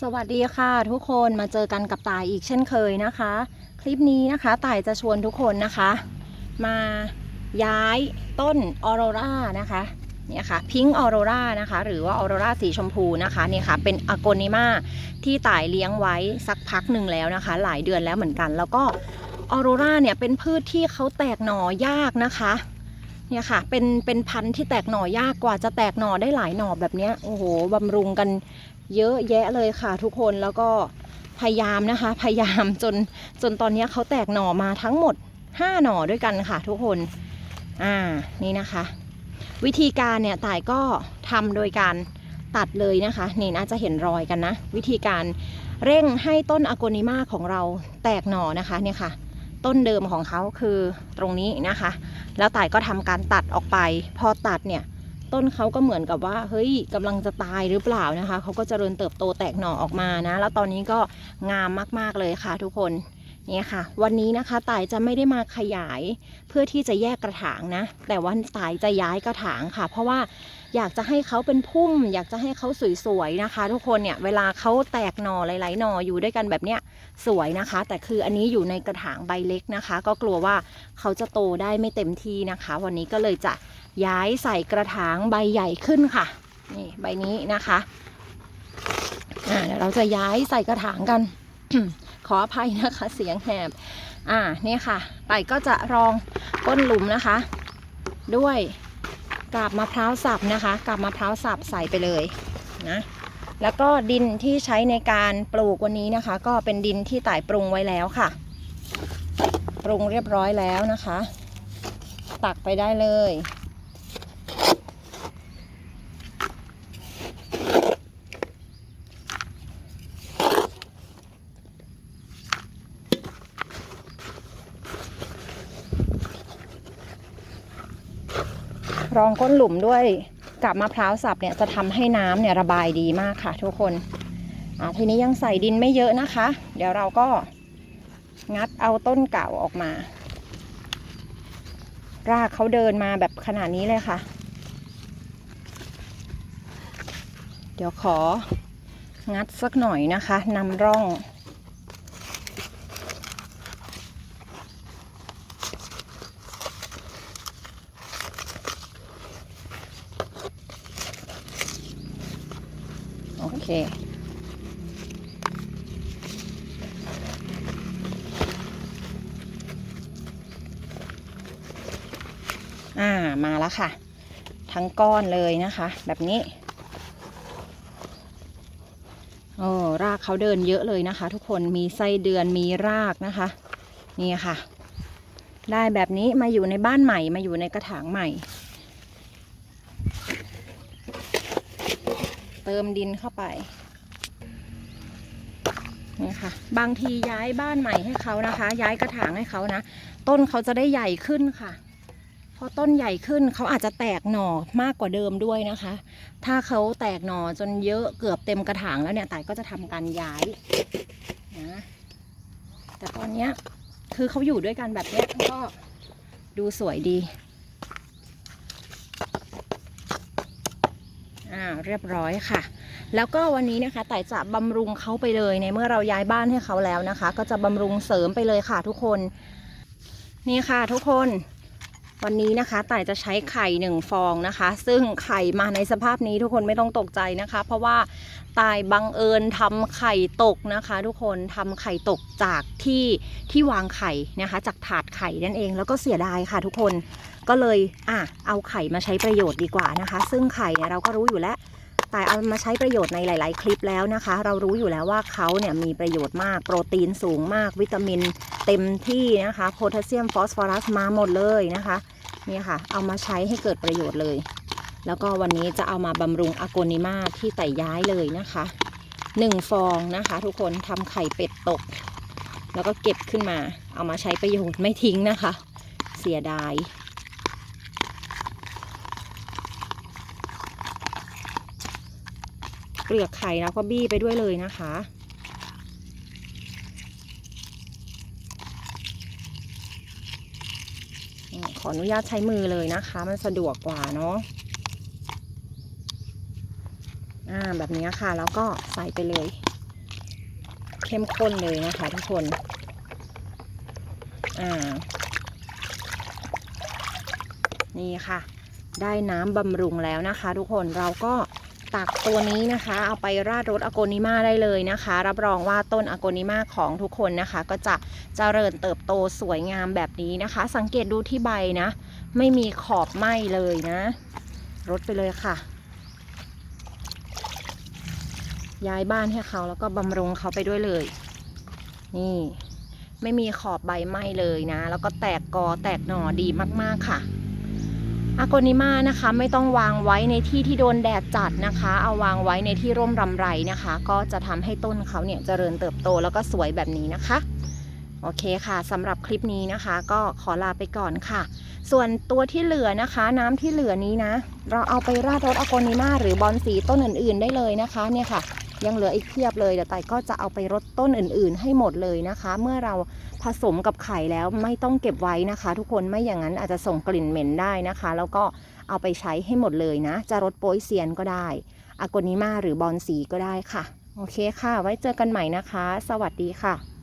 สวัสดีค่ะทุกคนมาเจอกันกับตายอีกเช่นเคยนะคะ คลิปนี้นะคะตายจะชวนทุกคนนะคะ มาย้ายต้นออโรรานะคะเนี่ยค่ะพิงออโรรานะคะ หรือว่าออโรราสีชมพูนะคะเนี่ยค่ะเป็นอโกนิมาที่ตายเลี้ยงไว้สักพักหนึ่งแล้วนะคะ หลายเดือนแล้วเหมือนกัน แล้วก็ออโรราเนี่ยเป็นพืชที่เขาแตกหน่อยากนะคะเนี่ยค่ะเป็นเป็นพันธุ์ที่แตกหน่อยากกว่าจะแตกหน่อได้หลายหน่อแบบนี้โอ้โหบำรุงกัน เยอะแยะเลยค่ะทุกคนแล้วก็พยายามนะคะ พยายามจนจนตอนนี้เขาแตกหน่อมาทั้งหมด 5 หน่อด้วยกันค่ะทุกคนอ่านี่นะคะ วิธีการเนี่ยต่ายก็ทำโดยการตัดเลยนะคะนี่น่าจะเห็นรอยกันนะ วิธีการเร่งให้ต้นอโกนิมาของเราแตกหน่อนะคะเนี่ยค่ะ ต้นเดิมของเขาคือตรงนี้นะคะ แล้วต่ายก็ทำการตัดออกไป พอตัดเนี่ย ต้นเขาก็เหมือนกับว่าเฮ้ยกำลังจะตายหรือเปล่านะคะเขาก็จเจริญเติบโตแตกหน่อออกมานะ แล้วตอนนี้ก็งามมากๆเลยค่ะทุกคนเนี่ยค่ะ วันนี้นะคะต่ายจะไม่ได้มาขยายเพื่อที่จะแยกกระถางนะ แต่ว่าต่ายจะย้ายกระถางค่ะ เพราะว่าอยากจะให้เขาเป็นพุ่ม อยากจะให้เขาสวยๆนะคะ ทุกคนเนี่ยเวลาเขาแตกหน่อหลายๆหน่ออยู่ด้วยกันแบบเนี้ยสวยนะคะ แต่คืออันนี้อยู่ในกระถางใบเล็กนะคะ ก็กลัวว่าเขาจะโตได้ไม่เต็มที่นะคะ วันนี้ก็เลยจะ ย้ายใส่กระถางใบใหญ่ขึ้นค่ะ นี่ใบนี้นะคะอ่าเดี๋ยวเราจะย้ายใส่กระถางกัน ขออภัยนะคะ เสียงแหบ อ่านี่ค่ะไปก็จะรองก้นหลุมนะคะ ด้วยกาบมะพร้าวสับนะคะกาบมะพร้าวสับใส่ไปเลยนะแล้วก็ดินที่ใช้ในการปลูกวันนี้นะคะ ก็เป็นดินที่ต่ายปรุงไว้แล้วค่ะ ปรุงเรียบร้อยแล้วนะคะ ตักไปได้เลย รองก้นหลุมด้วยกับมะพร้าวสับเนี่ยจะทำให้น้ำเนี่ยระบายดีมากค่ะทุกคนอ่าทีนี้ยังใส่ดินไม่เยอะนะคะ เดี๋ยวเราก็งัดเอาต้นเก่าออกมา รากเขาเดินมาแบบขนาดนี้เลยค่ะ เดี๋ยวของัดสักหน่อยนะคะนำร่อง เคอ่ามาแล้วค่ะ ทั้งก้อนเลยนะคะ แบบนี้โอ้รากเขาเดินเยอะเลยนะคะ ทุกคนมีไส้เดือนมีรากนะคะ นี่ค่ะ ได้แบบนี้มาอยู่ในบ้านใหม่มาอยู่ในกระถางใหม่ เติมดินเข้าไปนี่ค่ะ บางทีย้ายบ้านใหม่ให้เขานะคะ ย้ายกระถางให้เขานะ ต้นเขาจะได้ใหญ่ขึ้นค่ะพอต้นใหญ่ขึ้นเขาอาจจะแตกหน่อมากกว่าเดิมด้วยนะคะ ถ้าเขาแตกหน่อจนเยอะเกือบเต็มกระถางแล้วเนี่ยต่ายก็จะทำการย้ายนะแต่ตอนเนี้ยคือเขาอยู่ด้วยกันแบบเนี้ยก็ดูสวยดี อ่าเรียบร้อยค่ะ แล้วก็วันนี้นะคะแต่จะบำรุงเขาไปเลยในเมื่อเราย้ายบ้านให้เขาแล้วนะคะ ก็จะบำรุงเสริมไปเลยค่ะทุกคน นี่ค่ะทุกคนวันนี้นะคะต่ายจะใช้ไข่หนึ่งฟองนะคะ ซึ่งไข่มาในสภาพนี้ทุกคนไม่ต้องตกใจนะคะ เพราะว่าตายบังเอิญทำไข่ตกนะคะ ทุกคนทำไข่ตกจากที่ที่วางไข่นะคะ จากถาดไข่นั่นเองแล้วก็เสียดายค่ะทุกคน ก็เลยอะเอาไข่มาใช้ประโยชน์ดีกว่านะคะ ซึ่งไข่เนี่ยเราก็รู้อยู่แล้ว แต่เอามาใช้ประโยชน์ในหลาย ๆ คลิปแล้วนะคะ เรารู้อยู่แล้วว่าเขาเนี่ยมีประโยชน์มากโปรตีนสูงมาก วิตามินเต็มที่นะคะโพแทสเซียมฟอสฟอรัสมาหมดเลยนะคะนี่ค่ะ เอามาใช้ให้เกิดประโยชน์เลย แล้วก็วันนี้จะเอามาบำรุงอโกนิมาที่ไต่ย้ายเลยนะคะหนึ่งฟองนะคะ ทุกคนทำไข่เป็ดตก แล้วก็เก็บขึ้นมา เอามาใช้ประโยชน์ไม่ทิ้งนะคะ เสียดาย เปลือกไข่เราก็บี้ไปด้วยเลยนะคะ ขออนุญาตใช้มือเลยนะคะ มันสะดวกกว่าเนาะอ่าแบบนี้ค่ะ แล้วก็ใส่ไปเลย เข้มข้นเลยนะคะทุกคน อ่า นี่ค่ะ ได้น้ำบำรุงแล้วนะคะ ทุกคนเราก็ ตักตัวนี้นะคะ เอาไปราดรถอโกนิมาได้เลยนะคะ รับรองว่าต้นอโกนิมาของทุกคนนะคะ ก็จะเจริญเติบโตสวยงามแบบนี้นะคะ สังเกตดูที่ใบนะ ไม่มีขอบไหม้เลยนะรดไปเลยค่ะ ย้ายบ้านให้เขาแล้วก็บำรุงเขาไปด้วยเลย นี่ ไม่มีขอบใบไหม้เลยนะ แล้วก็แตกกอแตกหน่อดีมากๆค่ะ อากนิมานะคะไม่ต้องวางไว้ในที่ที่โดนแดดจัดนะคะ เอาวางไว้ในที่ร่มรำไรนะคะ ก็จะทำให้ต้นเขาเนี่ยเจริญเติบโตแล้วก็สวยแบบนี้นะคะ โอเคค่ะสำหรับคลิปนี้นะคะ ก็ขอลาไปก่อนค่ะ ส่วนตัวที่เหลือนะคะ น้ำที่เหลือนี้นะ เราเอาไปราดรถอากนิมาหรือบอลสีต้นอื่นๆได้เลยนะคะเนี่ยค่ะ ยังเหลืออีกเพียบเลยเดี๋ยวไต่ก็จะเอาไปรดต้นอื่นๆ ให้หมดเลยนะคะ เมื่อเราผสมกับไข่แล้วไม่ต้องเก็บไว้นะคะ ทุกคนไม่อย่างนั้นอาจจะส่งกลิ่นเหม็นได้นะคะ แล้วก็เอาไปใช้ให้หมดเลยนะ จะรดโป๊ยเซียนก็ได้อากนิมาหรือบอลสีก็ได้ค่ะ โอเคค่ะ ไว้เจอกันใหม่นะคะ สวัสดีค่ะ